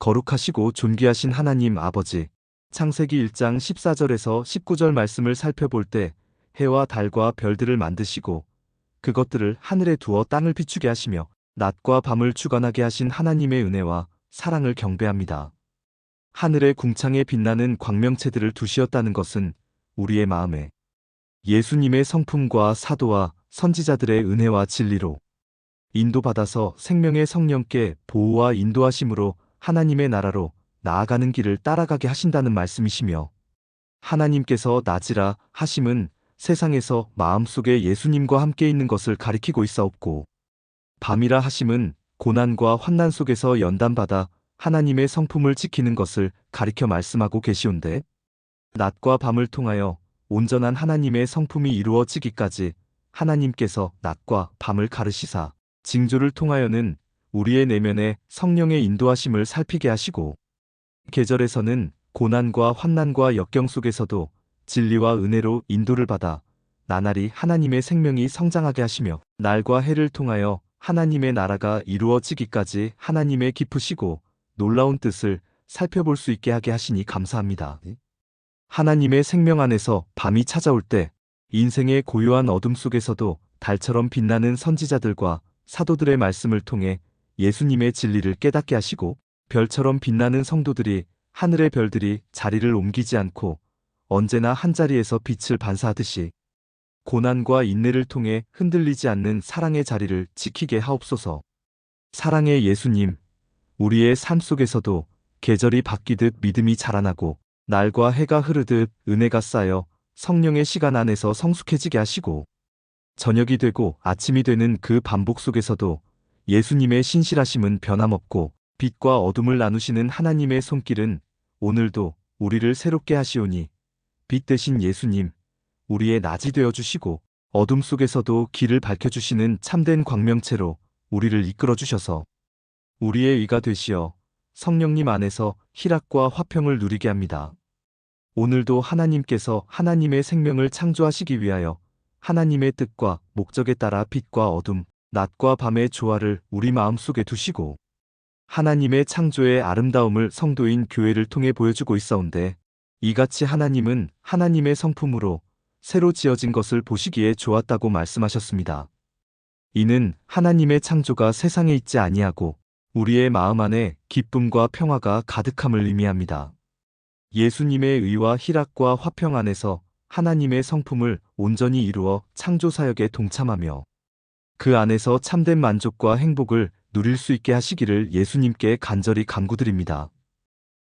거룩하시고 존귀하신 하나님 아버지. 창세기 1장 14절에서 19절 말씀을 살펴볼 때 해와 달과 별들을 만드시고 그것들을 하늘에 두어 땅을 비추게 하시며 낮과 밤을 주관하게 하신 하나님의 은혜와 사랑을 경배합니다. 하늘의 궁창에 빛나는 광명체들을 두시었다는 것은 우리의 마음에 예수님의 성품과 사도와 선지자들의 은혜와 진리로 인도받아서 생명의 성령께 보호와 인도하심으로 하나님의 나라로 나아가는 길을 따라가게 하신다는 말씀이시며 하나님께서 낮이라 하심은 세상에서 마음속에 예수님과 함께 있는 것을 가리키고 있사옵고 밤이라 하심은 고난과 환난 속에서 연단받아 하나님의 성품을 지키는 것을 가리켜 말씀하고 계시온데 낮과 밤을 통하여 온전한 하나님의 성품이 이루어지기까지 하나님께서 낮과 밤을 가르시사 징조를 통하여는 우리의 내면에 성령의 인도하심을 살피게 하시고 계절에서는 고난과 환난과 역경 속에서도 진리와 은혜로 인도를 받아 나날이 하나님의 생명이 성장하게 하시며 날과 해를 통하여 하나님의 나라가 이루어지기까지 하나님의 깊으시고 놀라운 뜻을 살펴볼 수 있게 하게 하시니 감사합니다. 하나님의 생명 안에서 밤이 찾아올 때 인생의 고요한 어둠 속에서도 달처럼 빛나는 선지자들과 사도들의 말씀을 통해 예수님의 진리를 깨닫게 하시고 별처럼 빛나는 성도들이 하늘의 별들이 자리를 옮기지 않고 언제나 한자리에서 빛을 반사하듯이 고난과 인내를 통해 흔들리지 않는 사랑의 자리를 지키게 하옵소서. 사랑의 예수님, 우리의 삶 속에서도 계절이 바뀌듯 믿음이 자라나고 날과 해가 흐르듯 은혜가 쌓여 성령의 시간 안에서 성숙해지게 하시고 저녁이 되고 아침이 되는 그 반복 속에서도 예수님의 신실하심은 변함없고 빛과 어둠을 나누시는 하나님의 손길은 오늘도 우리를 새롭게 하시오니 빛 대신 예수님, 우리의 낮이 되어 주시고 어둠 속에서도 길을 밝혀 주시는 참된 광명체로 우리를 이끌어 주셔서 우리의 의가 되시어 성령님 안에서 희락과 화평을 누리게 합니다. 오늘도 하나님께서 하나님의 생명을 창조하시기 위하여 하나님의 뜻과 목적에 따라 빛과 어둠, 낮과 밤의 조화를 우리 마음속에 두시고 하나님의 창조의 아름다움을 성도인 교회를 통해 보여주고 있사온데 이같이 하나님은 하나님의 성품으로 새로 지어진 것을 보시기에 좋았다고 말씀하셨습니다. 이는 하나님의 창조가 세상에 있지 아니하고 우리의 마음 안에 기쁨과 평화가 가득함을 의미합니다. 예수님의 의와 희락과 화평 안에서 하나님의 성품을 온전히 이루어 창조 사역에 동참하며 그 안에서 참된 만족과 행복을 누릴 수 있게 하시기를 예수님께 간절히 간구드립니다.